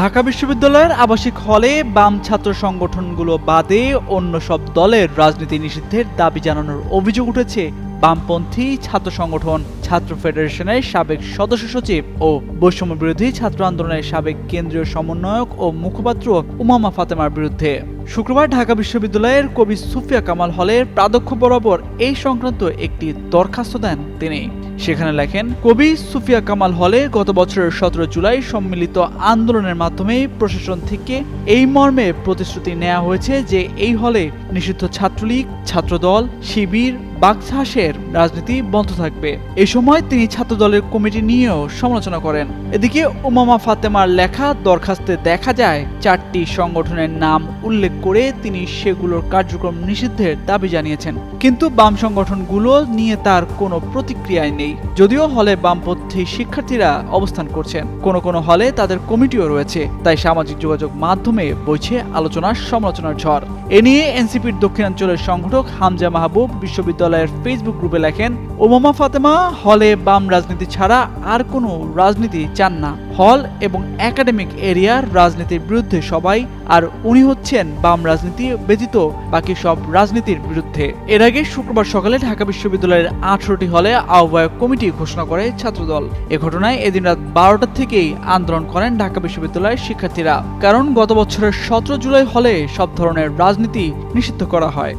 ঢাকা বিশ্ববিদ্যালয়ের আবাসিক হলে বাম ছাত্র সংগঠনগুলো বাদে অন্য সব দলের রাজনীতি নিষিদ্ধের দাবি জানানোর অভিযোগ উঠেছে বামপন্থী ছাত্র সংগঠন, ছাত্র ফেডারেশনের সাবেক সদস্য সচিব ও বৈষম্য বিরোধী ছাত্র আন্দোলনের সাবেক কেন্দ্রীয় সমন্বয়ক ও মুখপাত্র উমামা ফাতেমার বিরুদ্ধে। শুক্রবার ঢাকা বিশ্ববিদ্যালয়ের কবি সুফিয়া কামাল হলের প্রাধ্যক্ষ বরাবর এই সংক্রান্ত একটি দরখাস্ত দেন তিনি। সেখানে লেখেন, কবি সুফিয়া কামাল হলে গত বছরের সতেরো জুলাই সম্মিলিত আন্দোলনের মাধ্যমে প্রশাসন থেকে এই মর্মে প্রতিশ্রুতি নেওয়া হয়েছে যে এই হলে নিষিদ্ধ ছাত্রলীগ, ছাত্রদল, শিবির বাগচাষের রাজনীতি বন্ধ থাকবে। এই সময় তিনি ছাত্রদলের কমিটি নিয়েও সমালোচনা করেন। এদিকে উমামা ফাতেমার লেখা দরখাস্তে দেখা যায়, চারটি সংগঠনের নাম উল্লেখ করে তিনি সেগুলোর কার্যক্রম নিষিদ্ধের দাবি জানিয়েছেন। কিন্তু বাম সংগঠনগুলো নিয়ে তার কোনো প্রতিক্রিয়াই নেই। যদিও হলে বামপন্থী শিক্ষার্থীরা অবস্থান করছেন। কোনো কোনো হলে তাদের কমিটিও রয়েছে। তাই সামাজিক যোগাযোগ মাধ্যমে বইছে আলোচনার সমালোচনার ঝড়। এ নিয়ে এনসিপির দক্ষিণাঞ্চলের সংগঠক হামজা মাহবুব বিশ্ববিদ্যালয়ের ফেসবুক গ্রুপে লেখেন, ওমামা ফাতেমা হলে বাম রাজনীতি ছাড়া আর কোনো রাজনীতি চান না। হল এবং একাডেমিক এরিয়ার রাজনীতির বিরুদ্ধে সবাই, আর উনি হচ্ছেন বাম রাজনীতি ব্যতীত বাকি সব রাজনীতির বিরুদ্ধে। এর আগে শুক্রবার সকালে ঢাকা বিশ্ববিদ্যালয়ের আঠারোটি হলে আহ্বায়ক কমিটি ঘোষণা করে ছাত্রদল। এ ঘটনায় এদিন রাত বারোটা থেকেই আন্দোলন করেন ঢাকা বিশ্ববিদ্যালয়ের শিক্ষার্থীরা। কারণ গত বছরের সতেরো জুলাই হলে সব ধরনের রাজনীতি নিষিদ্ধ করা হয়।